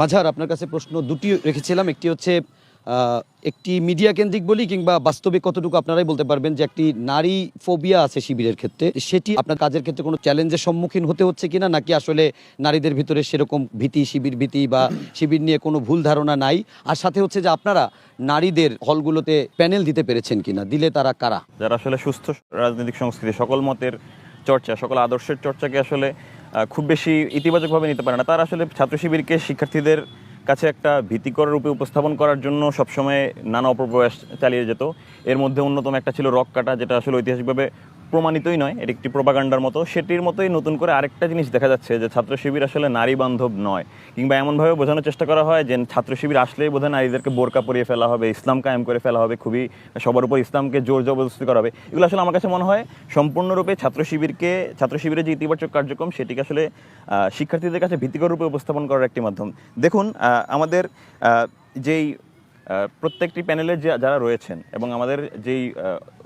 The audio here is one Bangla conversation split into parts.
মাঝার আপনার কাছে প্রশ্ন দুটি রেখেছিলাম, একটি হচ্ছে একটি মিডিয়া কেন্দ্রিক বলি কিংবা বাস্তবে কতটুকু আপনারাই বলতে পারবেন যে একটি নারী ফোবিয়া আছে শিবিরের ক্ষেত্রে, সেটি আপনার কাজের ক্ষেত্রে কোনো চ্যালেঞ্জের সম্মুখীন হতে হচ্ছে কিনা, নাকি আসলে নারীদের ভিতরে সেরকম ভীতি, শিবির ভীতি বা শিবির নিয়ে কোনো ভুল ধারণা নাই? আর সাথে হচ্ছে যে আপনারা নারীদের হলগুলোতে প্যানেল দিতে পেরেছেন কিনা, দিলে তারা কারা? যারা আসলে সুস্থ রাজনৈতিক সংস্কৃতি, সকল মতের চর্চা, সকল আদর্শের চর্চাকে আসলে খুব বেশি ইতিবাচকভাবে নিতে পারে না। তারা আসলে ছাত্র শিবিরকে শিক্ষার্থীদের কাছে একটা ভীতিকর রূপে উপস্থাপন করার জন্য সবসময় নানা অপপ্রয়াস চালিয়ে যেত। এর মধ্যে অন্যতম একটা ছিল রক কাটা, যেটা আসলে ঐতিহাসিকভাবে প্রমাণিতই নয় এটি একটি প্রোপাগান্ডার মতো। সেটির মতোই নতুন করে আরেকটা জিনিস দেখা যাচ্ছে, যে ছাত্র শিবির আসলে নারী বান্ধব নয়, কিংবা এমনভাবে বোঝানোর চেষ্টা করা হয় যে ছাত্র শিবির আসলেই বোধহয় নারীদেরকে বোরকা পরিয়ে ফেলা হবে, ইসলাম কায়েম করে ফেলা হবে, খুবই সবার উপর ইসলামকে জোর জবরদস্তি করা হবে। এগুলো আসলে আমার কাছে মনে হয় সম্পূর্ণরূপে ছাত্র শিবিরকে ছাত্র শিবিরের যে ইতিবাচক কার্যক্রম, সেটিকে আসলে শিক্ষার্থীদের কাছে ভীতিকর রূপে উপস্থাপন করার একটি মাধ্যম। দেখুন আমাদের যেই প্রত্যেকটি প্যানেলের যে যারা রয়েছেন এবং আমাদের যেই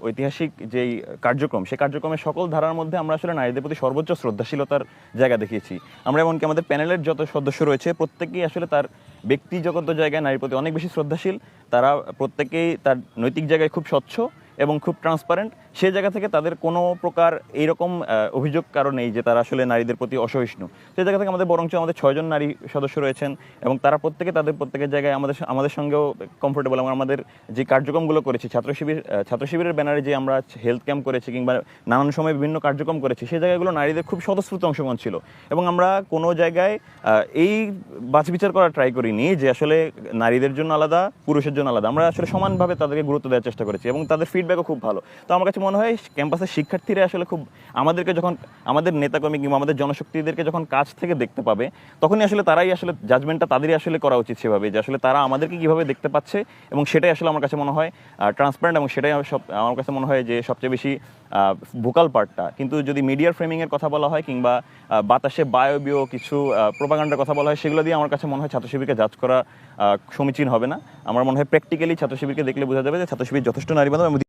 ঐতিহাসিক যেই কার্যক্রম সেই কার্যক্রমের সকল ধারার মধ্যে আমরা আসলে নারীদের প্রতি সর্বোচ্চ শ্রদ্ধাশীলতার জায়গা দেখিয়েছি। আমরা এমনকি আমাদের প্যানেলের যত সদস্য রয়েছে, প্রত্যেকেই আসলে তার ব্যক্তিগত জায়গায় নারীর প্রতি অনেক বেশি শ্রদ্ধাশীল। তারা প্রত্যেকেই তার নৈতিক জায়গায় খুব স্বচ্ছ এবং খুব ট্রান্সপারেন্ট সেই জায়গা থেকে তাদের কোনো প্রকার এইরকম অভিযোগ কারণ নেই যে তারা আসলে নারীদের প্রতি অসহিষ্ণু। সেই জায়গা থেকে আমাদের বরঞ্চ আমাদের ছয়জন নারী সদস্য রয়েছেন এবং তারা প্রত্যেকে তাদের প্রত্যেকের জায়গায় আমাদের আমাদের সঙ্গেও কমফোর্টেবল এবং আমাদের যে কার্যক্রমগুলো করেছি, ছাত্র শিবির ছাত্র শিবিরের ব্যানারে যে আমরা হেলথ ক্যাম্প করেছি কিংবা নানান সময় বিভিন্ন কার্যক্রম করেছি সেই জায়গাগুলো নারীদের খুব স্বতঃস্ফূর্ত অংশগ্রহণ ছিল। এবং আমরা কোনো জায়গায় এই বাছবিচার করা ট্রাই করিনি যে আসলে নারীদের জন্য আলাদা, পুরুষের জন্য আলাদা। আমরা আসলে সমানভাবে তাদেরকে গুরুত্ব দেওয়ার চেষ্টা করেছি এবং তাদের ফিডব্যাকও খুব ভালো। তো আমার কাছে মনে হয় ক্যাম্পাসের শিক্ষার্থীরা আসলে খুব আমাদেরকে যখন, আমাদের নেতাকর্মী কিংবা আমাদের জনশক্তিদেরকে যখন কাছ থেকে দেখতে পাবে, তখনই আসলে তারাই আসলে জাজমেন্টটা তাদেরই আসলে করা উচিত সেভাবে, যে আসলে তারা আমাদেরকে কীভাবে দেখতে পাচ্ছে এবং সেটাই আসলে আমার কাছে মনে হয় ট্রান্সপারেন্ট এবং সেটাই সব, আমার কাছে মনে হয় যে সবচেয়ে বেশি ভোকাল পার্টটা কিন্তু যদি মিডিয়ার ফ্রেমিংয়ের কথা বলা হয় কিংবা বাতাসে বায়বীয় কিছু প্রোপাগান্ডার কথা বলা হয়, সেগুলো দিয়ে আমার কাছে মনে হয় ছাত্র শিবিরকে জাজ করা সমীচীন হবে না। আমার মনে হয় প্র্যাকটিক্যালি ছাত্র শিবিরকে দেখলে বোঝা যাবে যে ছাত্র শিবির যথেষ্ট নারী বান্ধব